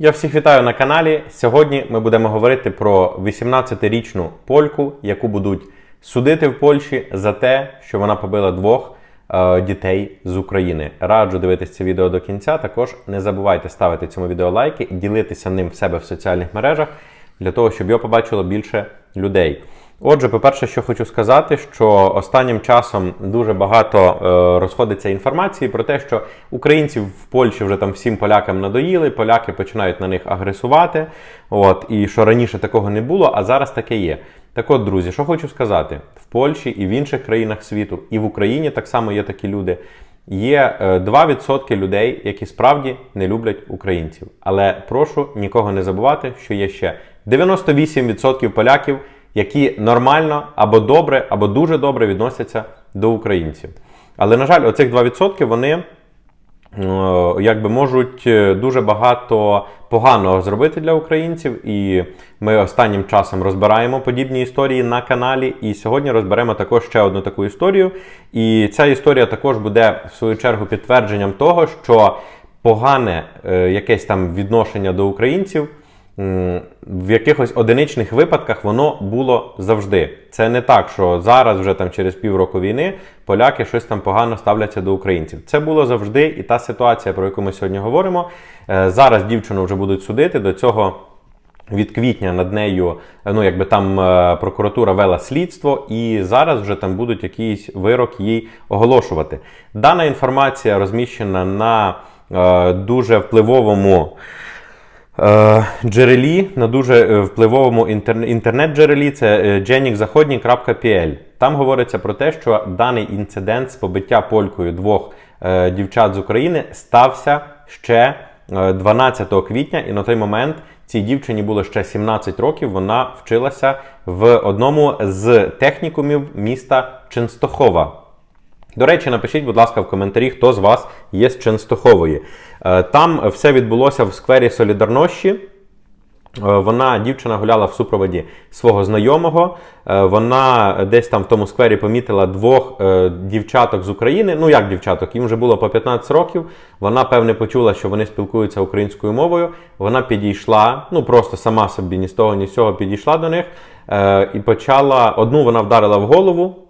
Я всіх вітаю на каналі. Сьогодні ми будемо говорити про 18-річну польку, яку будуть судити в Польщі за те, що вона побила двох е, дітей з України. Раджу дивитися це відео до кінця. Також не забувайте ставити цьому відео лайки ділитися ним в себе в соціальних мережах для того, щоб його побачило більше людей. Отже, по-перше, що хочу сказати, що останнім часом дуже багато е, розходиться інформації про те, що українців в Польщі вже там всім полякам надоїли, поляки починають на них агресувати. От, і що раніше такого не було, а зараз таке є. Так от, друзі, що хочу сказати, в Польщі і в інших країнах світу, і в Україні так само є такі люди. Є е, 2% людей, які справді не люблять українців. Але прошу нікого не забувати, що є ще 98% поляків, які нормально або добре, або дуже добре відносяться до українців. Але, на жаль, оцих 2% вони е, якби можуть е, дуже багато поганого зробити для українців. І ми останнім часом розбираємо подібні історії на каналі. І сьогодні розберемо також ще одну таку історію. І ця історія також буде в свою чергу підтвердженням того, що погане е, якесь там відношення до українців. В якихось одиничних випадках воно було завжди. Це не так, що зараз, вже там через півроку війни, поляки щось там погано ставляться до українців. Це було завжди, і та ситуація, про яку ми сьогодні говоримо. е, Зараз дівчину вже будуть судити. До цього від квітня над нею, ну якби там е, прокуратура вела слідство, і зараз вже там будуть якийсь вирок їй оголошувати. Дана інформація розміщена на е, дуже впливовому. Е, Джерелі на дуже е, впливовому інтер- інтернет-джерелі це е, genikzachodnik.pl. Там говориться про те, що даний інцидент з побиття полькою двох дівчат з України стався ще е, 12 квітня, і на той момент цій дівчині було ще 17 років. Вона вчилася в одному з технікумів міста Ченстохова. До речі, напишіть, будь ласка, в коментарі, хто з вас є з Ченстохової. Е, Там все відбулося в сквері Солідарнощі. Е, Вона, дівчина, гуляла в супроводі свого знайомого. Е, Вона десь там в тому сквері помітила двох дівчаток з України. Ну, як дівчаток, їм вже було по 15 років. Вона, певне, почула, що вони спілкуються українською мовою. Вона підійшла, ну просто сама собі ні з того, ні з цього підійшла до них і почала. Одну вона вдарила в голову.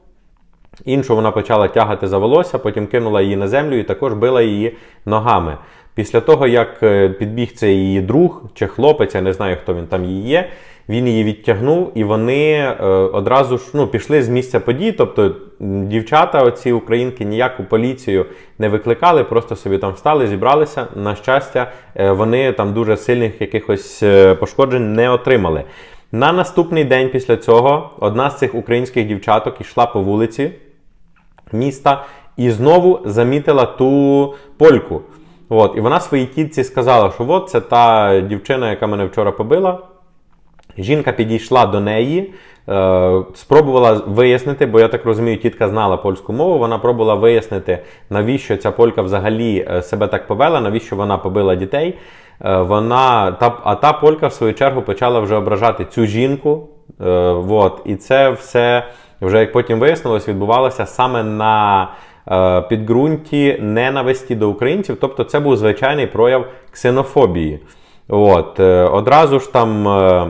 Іншу вона почала тягати за волосся, потім кинула її на землю і також била її ногами. Після того, як е, підбіг цей її друг чи хлопець, я не знаю, хто він там її є, він її відтягнув, і вони е, одразу ж ну, пішли з місця подій. Тобто дівчата, оці українки, ніяку поліцію не викликали, просто собі там встали, зібралися. На щастя, е, вони там дуже сильних якихось пошкоджень не отримали. На наступний день після цього одна з цих українських дівчаток йшла по вулиці міста і знову замітила ту польку. От, і вона своїй тітці сказала, що от це та дівчина, яка мене вчора побила. Жінка підійшла до неї, е, спробувала вияснити, бо я так розумію, тітка знала польську мову. Вона пробувала вияснити, навіщо ця полька взагалі е, себе так повела, навіщо вона побила дітей. Е, вона, та, а та полька, в свою чергу, почала вже ображати цю жінку. Е, от, і це все, вже як потім вияснилось, відбувалося саме на е, підґрунті ненависті до українців. Тобто це був звичайний прояв ксенофобії. От, е, одразу ж там е,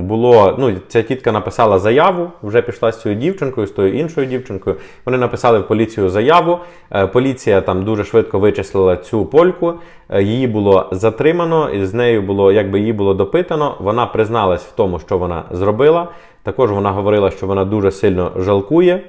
було, ну, ця тітка написала заяву, вже пішла з цією дівчинкою, з тою іншою дівчинкою. Вони написали в поліцію заяву. Е, Поліція там дуже швидко вичислила цю польку. Її було затримано, і з нею було, якби її було допитано. Вона призналась в тому, що вона зробила. Також вона говорила, що вона дуже сильно жалкує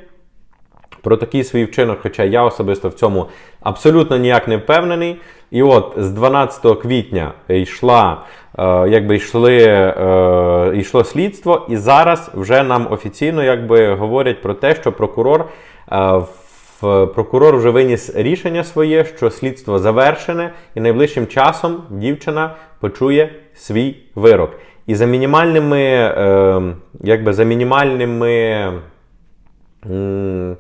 про такий свій вчинок, хоча я особисто в цьому абсолютно ніяк не впевнений. І от з 12 квітня йшла, е, якби йшли, е, йшло слідство, і зараз вже нам офіційно якби говорять про те, що прокурор. е, Прокурор вже виніс рішення своє, що слідство завершене, і найближчим часом дівчина почує свій вирок. І за мінімальними, е, якби за мінімальними м,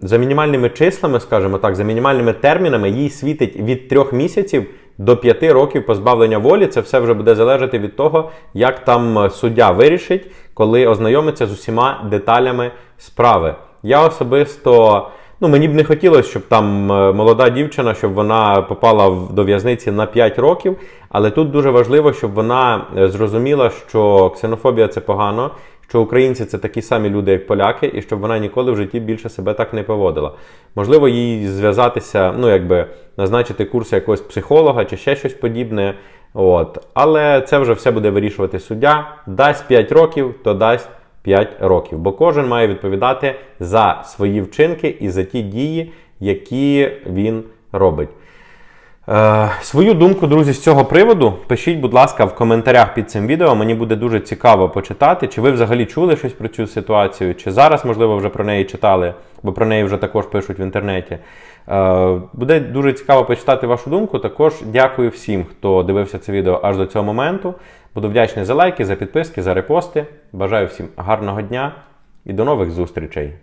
за мінімальними числами, скажімо так, за мінімальними термінами, їй світить від трьох місяців до п'яти років позбавлення волі. Це все вже буде залежати від того, як там е, суддя вирішить, коли ознайомиться з усіма деталями справи. Я особисто. Ну, мені б не хотілося, щоб там е, молода дівчина, щоб вона попала до в'язниці на 5 років. Але тут дуже важливо, щоб вона е, зрозуміла, що ксенофобія це погано, що українці це такі самі люди, як поляки, і щоб вона ніколи в житті більше себе так не поводила. Можливо, їй зв'язатися, ну якби назначити курси якогось психолога чи ще щось подібне. От. Але це вже все буде вирішувати суддя. Дасть 5 років, то дасть 5 років. Бо кожен має відповідати за свої вчинки і за ті дії, які він робить. Е, свою думку, друзі, з цього приводу пишіть, будь ласка, в коментарях під цим відео. Мені буде дуже цікаво почитати, чи ви взагалі чули щось про цю ситуацію, чи зараз, можливо, вже про неї читали, бо про неї вже також пишуть в інтернеті. Е, буде дуже цікаво почитати вашу думку. Також дякую всім, хто дивився це відео аж до цього моменту. Буду вдячний за лайки, за підписки, за репости. Бажаю всім гарного дня і до нових зустрічей!